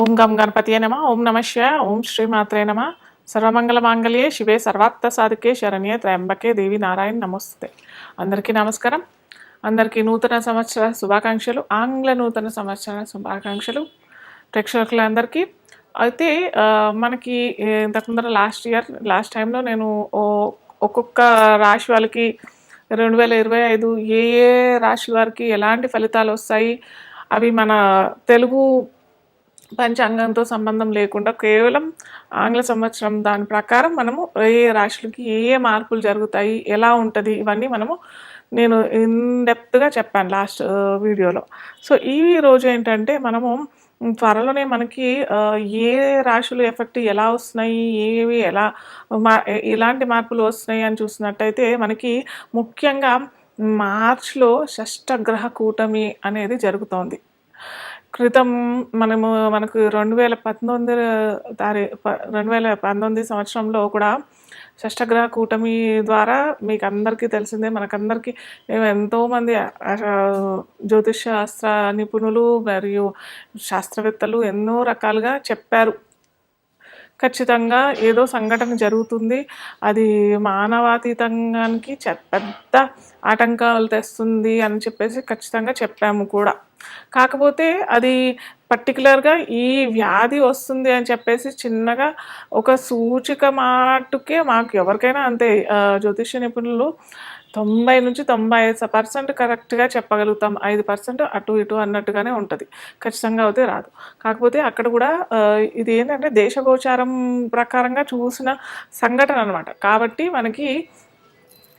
ఓం గం గణపతియే నమ ఓం నమశ ఓం ఓం శ్రీమాత్రే నమ. సర్వమంగళ మాంగళ్యే శివే సర్వార్థ సాధికే శరణ్యే త్రయంబకే దేవి నారాయణ నమస్తే. అందరికీ నమస్కారం. అందరికీ నూతన సంవత్సర శుభాకాంక్షలు ఆంగ్ల నూతన సంవత్సర శుభాకాంక్షలు ప్రేక్షకులందరికీ. అయితే మనకి ఇంతకుముందర లాస్ట్ ఇయర్ లాస్ట్ టైంలో నేను ఓ- ఒక్కొక్క రాశి వాళ్ళకి రెండు వేల ఇరవై ఐదు ఏ ఏ రాశి వారికి ఎలాంటి ఫలితాలు వస్తాయి అవి మన తెలుగు పంచాంగంతో సంబంధం లేకుండా కేవలం ఆంగ్ల సంవత్సరం దాని ప్రకారం మనము ఏ రాశులకి ఏ ఏ మార్పులు జరుగుతాయి ఎలా ఉంటుంది ఇవన్నీ మనము నేను ఇన్ డెప్త్గా చెప్పాను లాస్ట్ వీడియోలో. సో ఈ రోజు ఏంటంటే మనము త్వరలోనే మనకి ఏ రాశులు ఎఫెక్ట్ ఎలా వస్తున్నాయి ఏవి ఎలా మా ఎలాంటి మార్పులు వస్తున్నాయి అని చూసినట్టయితే మనకి ముఖ్యంగా మార్చ్లో షష్టగ్రహ కూటమి అనేది జరుగుతోంది. క్రితం మనము మనకు రెండు వేల పంతొమ్మిది తారీ ప- రెండు వేల పంతొమ్మిది సంవత్సరంలో కూడా షష్టగ్రహ కూటమి ద్వారా మీకు అందరికీ తెలిసిందే. మనకందరికీ మేము ఎంతోమంది జ్యోతిష్ శాస్త్ర నిపుణులు మరియు శాస్త్రవేత్తలు ఎన్నో రకాలుగా చెప్పారు. ఖచ్చితంగా ఏదో సంఘటన జరుగుతుంది. అది మానవాతీతంగానికి పెద్ద ఆటంకాలు తెస్తుంది అని చెప్పేసి ఖచ్చితంగా చెప్పాము కూడా. కాకపోతే అది పర్టికులర్గా ఈ వ్యాధి వస్తుంది అని చెప్పేసి చిన్నగా ఒక సూచిక మాటుకే మాకు ఎవరికైనా అంతే జ్యోతిష్య నిపుణులు తొంభై నుంచి తొంభై ఐదు పర్సెంట్ కరెక్ట్గా చెప్పగలుగుతాం. ఐదు పర్సెంట్ అటు ఇటు అన్నట్టుగానే ఉంటుంది. ఖచ్చితంగా అయితే రాదు. కాకపోతే అక్కడ కూడా ఇది ఏంటంటే దేశగోచారం ప్రకారంగా చూసిన సంఘటన అనమాట కాబట్టి మనకి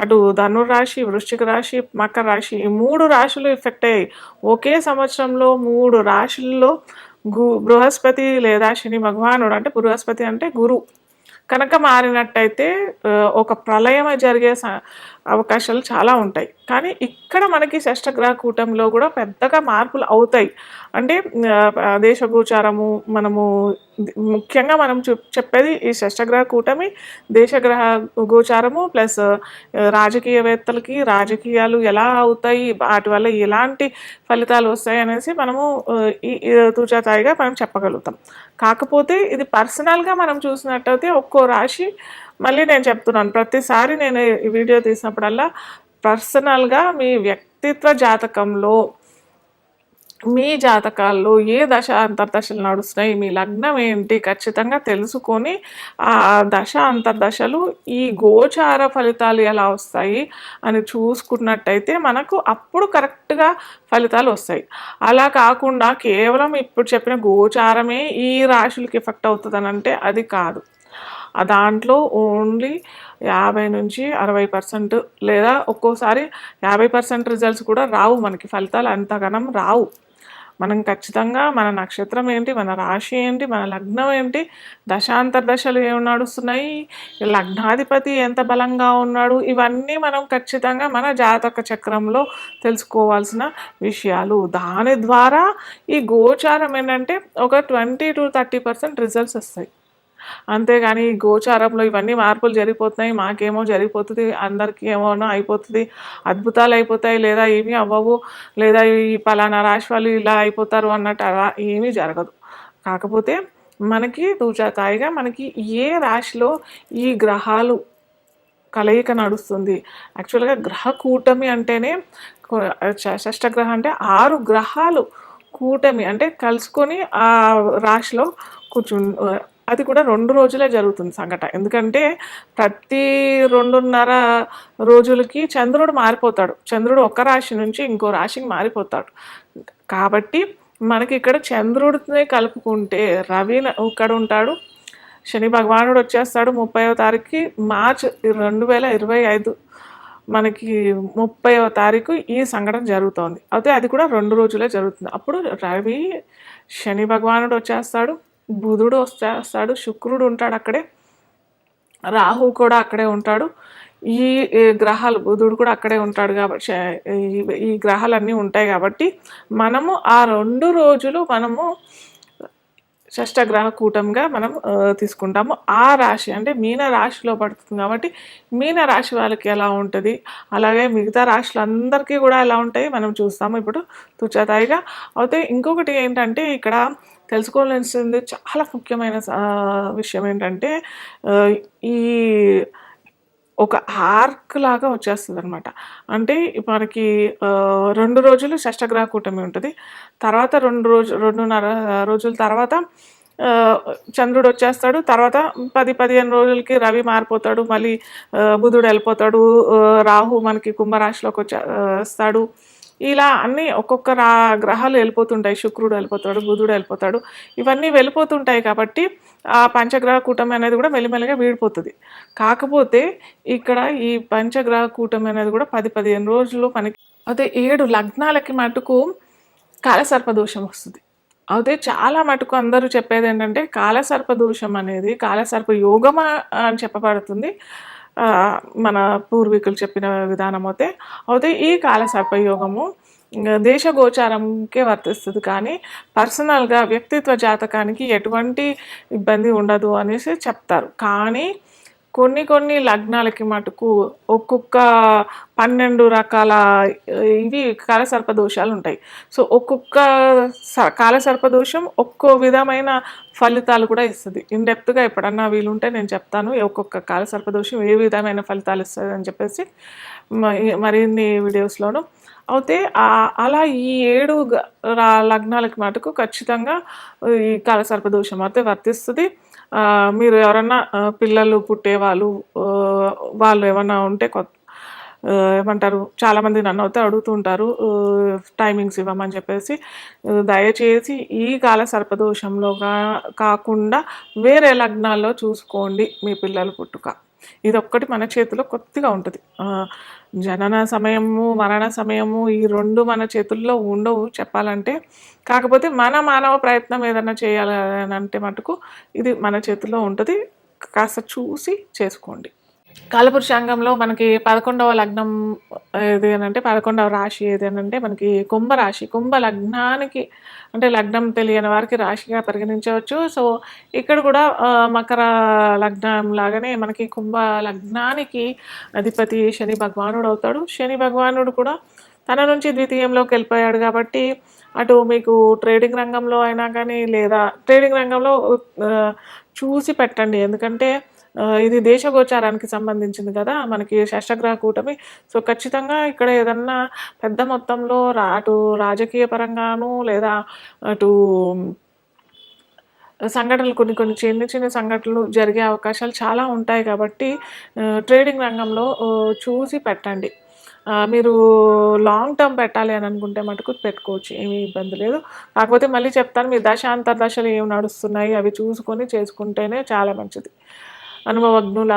అటు ధనురాశి వృశ్చిక రాశి మకర రాశి ఈ మూడు రాశులు ఎఫెక్ట్ అయ్యాయి. ఒకే సంవత్సరంలో మూడు రాశుల్లో గు బృహస్పతి లేదా శని భగవానుడు అంటే బృహస్పతి అంటే గురు. కనుక మారినట్టయితే ఒక ప్రళయం జరిగే స- అవకాశాలు చాలా ఉంటాయి. కానీ ఇక్కడ మనకి షష్టగ్రహ కూటంలో కూడా పెద్దగా మార్పులు అవుతాయి. అంటే దేశగోచారము మనము ముఖ్యంగా మనం చెప్పేది ఈ షష్టగ్రహ కూటమి దేశగ్రహ గోచారము ప్లస్ రాజకీయవేత్తలకి రాజకీయాలు ఎలా అవుతాయి వాటి వల్ల ఎలాంటి ఫలితాలు వస్తాయి అనేసి మనము ఈ ఈ తూచాతాయిగా మనం చెప్పగలుగుతాం. కాకపోతే ఇది పర్సనల్గా మనం చూసినట్టయితే ఒక్కో రాశి మళ్ళీ నేను చెప్తున్నాను ప్రతిసారి నేను ఈ వీడియో తీసినప్పుడల్లా పర్సనల్గా మీ వ్యక్తిత్వ జాతకంలో మీ జాతకాల్లో ఏ దశ అంతర్దశలు నడుస్తున్నాయి మీ లగ్నం ఏంటి ఖచ్చితంగా తెలుసుకొని ఆ దశ అంతర్దశలు ఈ గోచార ఫలితాలు ఎలా వస్తాయి అని చూసుకున్నట్టయితే మనకు అప్పుడు కరెక్ట్గా ఫలితాలు వస్తాయి. అలా కాకుండా కేవలం ఇప్పుడు చెప్పిన గోచారమే ఈ రాశులకి ఎఫెక్ట్ అవుతుందని అంటే అది కాదు. దాంట్లో ఓన్లీ యాభై నుంచి అరవై పర్సెంట్ లేదా ఒక్కోసారి యాభై పర్సెంట్ రిజల్ట్స్ కూడా రావు మనకి. ఫలితాలు అంతగనం రావు. మనం ఖచ్చితంగా మన నక్షత్రం ఏంటి మన రాశి ఏంటి మన లగ్నం ఏంటి దశాంతర దశలు ఏమి నడుస్తున్నాయి లగ్నాధిపతి ఎంత బలంగా ఉన్నాడు ఇవన్నీ మనం ఖచ్చితంగా మన జాతక చక్రంలో తెలుసుకోవాల్సిన విషయాలు. దాని ద్వారా ఈ గోచారం ఏంటంటే ఒక twenty to thirty percent results వస్తాయి. అంతేగాని ఈ గోచారంలో ఇవన్నీ మార్పులు జరిగిపోతున్నాయి మాకేమో జరిగిపోతుంది అందరికీ ఏమోనో అయిపోతుంది అద్భుతాలు అయిపోతాయి లేదా ఏమీ అవ్వవు లేదా ఈ పలానా రాశి వాళ్ళు ఇలా అయిపోతారు అన్నట్టు అలా ఏమీ జరగదు. కాకపోతే మనకి తూచాతాయిగా మనకి ఏ రాశిలో ఈ గ్రహాలు కలయిక నడుస్తుంది? యాక్చువల్గా గ్రహ కూటమి అంటేనే కొ- ష- అంటే ఆరు గ్రహాలు కూటమి అంటే కలుసుకొని ఆ రాశిలో కూర్చు అది కూడా రెండు రోజులే జరుగుతుంది సంఘటన ఎందుకంటే ప్రతి రెండున్నర రోజులకి చంద్రుడు మారిపోతాడు. చంద్రుడు ఒక రాశి నుంచి ఇంకో రాశికి మారిపోతాడు. కాబట్టి మనకి ఇక్కడ చంద్రుడిని కలుపుకుంటే రవి ఇక్కడ ఉంటాడు శని భగవానుడు వచ్చేస్తాడు ముప్పైవ తారీఖుకి మార్చ్ రెండు వేల ఇరవై ఐదు. మనకి ముప్పైవ తారీఖు ఈ సంఘటన జరుగుతోంది. అయితే అది కూడా రెండు రోజులే జరుగుతుంది. అప్పుడు రవి శని భగవానుడు వచ్చేస్తాడు బుధుడు వస్తాడు శుక్రుడు ఉంటాడు అక్కడే. రాహు కూడా అక్కడే ఉంటాడు. ఈ గ్రహాలు బుధుడు కూడా అక్కడే ఉంటాడు కాబట్టి ఈ- ఈ గ్రహాలన్నీ ఉంటాయి కాబట్టి మనము ఆ రెండు రోజులు మనము షష్టగ్రహ కూటంగా మనం తీసుకుంటాము. ఆ రాశి అంటే మీన రాశిలో పడుతుంది కాబట్టి మీన రాశి వాళ్ళకి ఎలా ఉంటుంది? అలాగే మిగతా రాశులందరికీ కూడా ఎలా ఉంటాయి? మనం చూస్తాము. ఇప్పుడు తుచతాయిగా అయితే ఇంకొకటి ఏంటంటే ఇక్కడ తెలుసుకోవాల్సింది చాలా ముఖ్యమైన విషయం ఏంటంటే ఈ ఒక ఆర్క్ లాగా వచ్చేస్తుంది అనమాట అంటే మనకి రెండు రోజులు షష్టగ్రహ కూటమి ఉంటుంది. తర్వాత రెండు రోజు రెండున్నర రోజుల తర్వాత చంద్రుడు వచ్చేస్తాడు. తర్వాత పది పదిహేను రోజులకి రవి మారిపోతాడు. మళ్ళీ బుధుడు వెళ్ళిపోతాడు. రాహు మనకి కుంభరాశిలోకి వచ్చే వస్తాడు. ఇలా అన్నీ ఒక్కొక్క రా గ్రహాలు వెళ్ళిపోతుంటాయి. శుక్రుడు వెళ్ళిపోతాడు బుధుడు వెళ్ళిపోతాడు. ఇవన్నీ వెళ్ళిపోతుంటాయి కాబట్టి ఆ పంచగ్రహ కూటమి అనేది కూడా మెల్లిమెల్లిగా వీడిపోతుంది. కాకపోతే ఇక్కడ ఈ పంచగ్రహ కూటమి అనేది కూడా పది పదిహేను రోజులు మనకి అదే ఏడు లగ్నాలకి మటుకు కాలసర్ప దోషం వస్తుంది. అయితే చాలా మటుకు అందరూ చెప్పేది ఏంటంటే కాలసర్ప దోషం అనేది కాలసర్ప యోగమా అని చెప్పబడుతుంది. మన పూర్వీకులు చెప్పిన విధానం అయితే. అయితే ఈ కాల సర్పయోగము దేశ గోచారంకే వర్తిస్తుంది. కానీ పర్సనల్గా వ్యక్తిత్వ జాతకానికి ఎటువంటి ఇబ్బంది ఉండదు అనేసి చెప్తారు. కానీ కొన్ని కొన్ని లగ్నాలకి మటుకు ఒక్కొక్క పన్నెండు రకాల ఇవి కాలసర్ప దోషాలు ఉంటాయి. సో ఒక్కొక్క స- కాలసర్ప దోషం ఒక్కో విధమైన ఫలితాలు కూడా ఇస్తుంది. ఇన్డెప్త్గా ఎప్పుడన్నా వీలుంటే నేను చెప్తాను ఒక్కొక్క కాలసర్ప దోషం ఏ విధమైన ఫలితాలు ఇస్తుంది అని చెప్పేసి మరిన్ని వీడియోస్లోనూ అయితే అలా ఈ ఏడు లగ్నాలకు లగ్నాలకి మటుకు ఖచ్చితంగా ఈ కాలసర్ప దోషం అయితే వర్తిస్తుంది. మీరు ఎవరన్నా పిల్లలు పుట్టేవాళ్ళు వాళ్ళు ఏమన్నా ఉంటే కొత్త ఏమంటారు చాలామంది నన్ను అయితే అడుగుతుంటారు టైమింగ్స్ ఇవ్వమని చెప్పేసి. దయచేసి ఈ కాల సర్పదోషంలో కాకుండా వేరే లగ్నాల్లో చూసుకోండి మీ పిల్లలు పుట్టుక. ఇది ఒక్కటి మన చేతిలో కొద్దిగా ఉంటుంది. జనన సమయము మరణ సమయము ఈ రెండు మన చేతుల్లో ఉండవు చెప్పాలంటే. కాకపోతే మన మానవ ప్రయత్నం ఏదైనా చేయాలి అని అంటే మటుకు ఇది మన చేతిలో ఉంటుంది. కాస్త చూసి చేసుకోండి. కాలపురుషాంగంలో మనకి పదకొండవ లగ్నం ఏది అని అంటే పదకొండవ రాశి ఏది అని అంటే మనకి కుంభ రాశి. కుంభ లగ్నానికి అంటే లగ్నం తెలియని వారికి రాశిగా పరిగణించవచ్చు. సో ఇక్కడ కూడా మకర లగ్నం లాగానే మనకి కుంభ లగ్నానికి అధిపతి శని భగవానుడు అవుతాడు. శని భగవానుడు కూడా తన నుంచి ద్వితీయంలోకి వెళ్ళిపోయాడు కాబట్టి అటు మీకు ట్రేడింగ్ రంగంలో అయినా కానీ లేదా ట్రేడింగ్ రంగంలో చూసి పెట్టండి. ఎందుకంటే ఇది ఇది దేశగోచారానికి సంబంధించింది కదా మనకి షష్టగ్రహ కూటమి. సో ఖచ్చితంగా ఇక్కడ ఏదన్నా పెద్ద మొత్తంలో రా అటు రాజకీయ పరంగాను లేదా అటు సంఘటనలు కొన్ని కొన్ని చిన్న చిన్న సంఘటనలు జరిగే అవకాశాలు చాలా ఉంటాయి కాబట్టి ట్రేడింగ్ రంగంలో చూసి పెట్టండి. మీరు లాంగ్ టర్మ్ పెట్టాలి అని అనుకుంటే మటుకు పెట్టుకోవచ్చు ఏమీ ఇబ్బంది లేదు. కాకపోతే మళ్ళీ చెప్తాను మీ దశ అంతర్దశలు ఏమి నడుస్తున్నాయి అవి చూసుకొని చేసుకుంటేనే చాలా మంచిది. అనుభవజ్ఞుల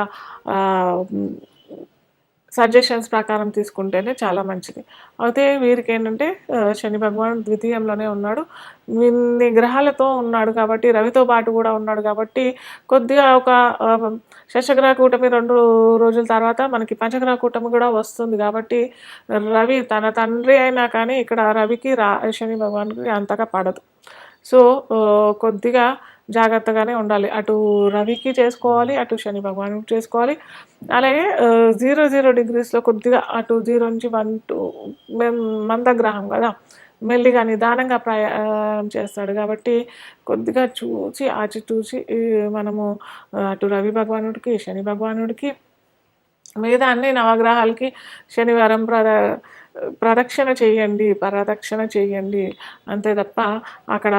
సజెషన్స్ ప్రకారం తీసుకుంటేనే చాలా మంచిది. అయితే వీరికి ఏంటంటే శని భగవాన్ ద్వితీయంలోనే ఉన్నాడు. ఇన్ని గ్రహాలతో ఉన్నాడు కాబట్టి రవితో పాటు కూడా ఉన్నాడు కాబట్టి కొద్దిగా ఒక శశగ్రహ కూటమి రెండు రోజుల తర్వాత మనకి పంచగ్రహ కూటమి కూడా వస్తుంది కాబట్టి రవి తన తండ్రి అయినా కానీ ఇక్కడ రవికి రా శని భగవాన్కి అంతగా పడదు. సో కొద్దిగా జాగ్రత్తగానే ఉండాలి. అటు రవికి చేసుకోవాలి అటు శని భగవానుడికి చేసుకోవాలి. అలాగే జీరో జీరో డిగ్రీస్లో కొద్దిగా అటు జీరో నుంచి వన్ టూ మందగ్రహం కదా మెల్లిగా నిదానంగా ప్రయాణం చేస్తాడు. కాబట్టి కొద్దిగా చూసి ఆచి చూసి మనము అటు రవి భగవానుడికి శని భగవానుడికి మిగతా అన్ని నవగ్రహాలకి శనివారం ప్రదా ప్రదక్షిణ చేయండి ప్రదక్షిణ చేయండి అంతే తప్ప అక్కడ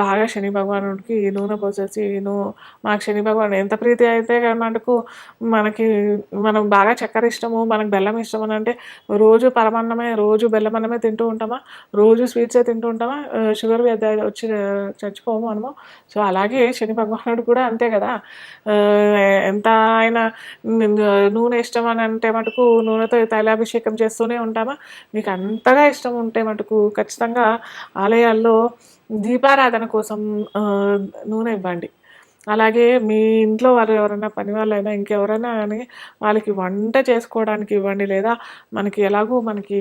బాగా శని భగవానుడికి నూనె పోసేసి నువ్వు మాకు శని భగవాన్ ఎంత ప్రీతి అయితే మటుకు మనకి మనం బాగా చక్కెర ఇష్టము మనకు బెల్లం ఇష్టం అని అంటే రోజు పరమన్నమే రోజు బెల్లం అన్నమే తింటూ ఉంటామా? రోజు స్వీట్సే తింటూ ఉంటామా? షుగర్ వ్యాధి వచ్చి చచ్చిపోము మనము సో అలాగే శని భగవానుడు కూడా అంతే కదా. ఎంత ఆయన నూనె ఇష్టం అని అంటే మటుకు నూనెతో తైలాభిషేకం చేస్తూనే ఉంటామా? మీకు అంతగా ఇష్టం ఉంటే మటుకు ఖచ్చితంగా ఆలయాల్లో దీపారాధన కోసం నూనె ఇవ్వండి. అలాగే మీ ఇంట్లో వారు ఎవరైనా పని వాళ్ళైనా ఇంకెవరైనా కానీ వాళ్ళకి వంట చేసుకోవడానికి ఇవ్వండి. లేదా మనకి ఎలాగో మనకి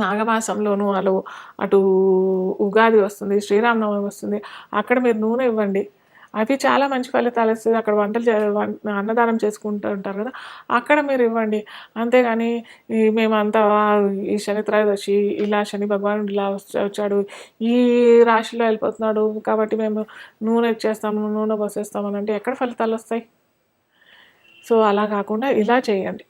మాఘమాసంలోనూ వాళ్ళు అటు ఉగాది వస్తుంది శ్రీరామనవమి వస్తుంది అక్కడ మీరు నూనె ఇవ్వండి. అవి చాలా మంచి ఫలితాలు ఇస్తుంది అక్కడ వంటలు చే అన్నదానం చేసుకుంటూ ఉంటారు కదా అక్కడ మీరు ఇవ్వండి. అంతేగాని ఈ మేమంతా ఈ శని త్రయోదశి ఇలా శని భగవానుడు ఇలా వచ్చాడు ఈ రాశిలో వెళ్ళిపోతున్నాడు కాబట్టి మేము నూనె ఇచ్చేస్తాము నూనె పోసేస్తామని అంటే ఎక్కడ ఫలితాలు వస్తాయి? సో అలా కాకుండా ఇలా చేయండి.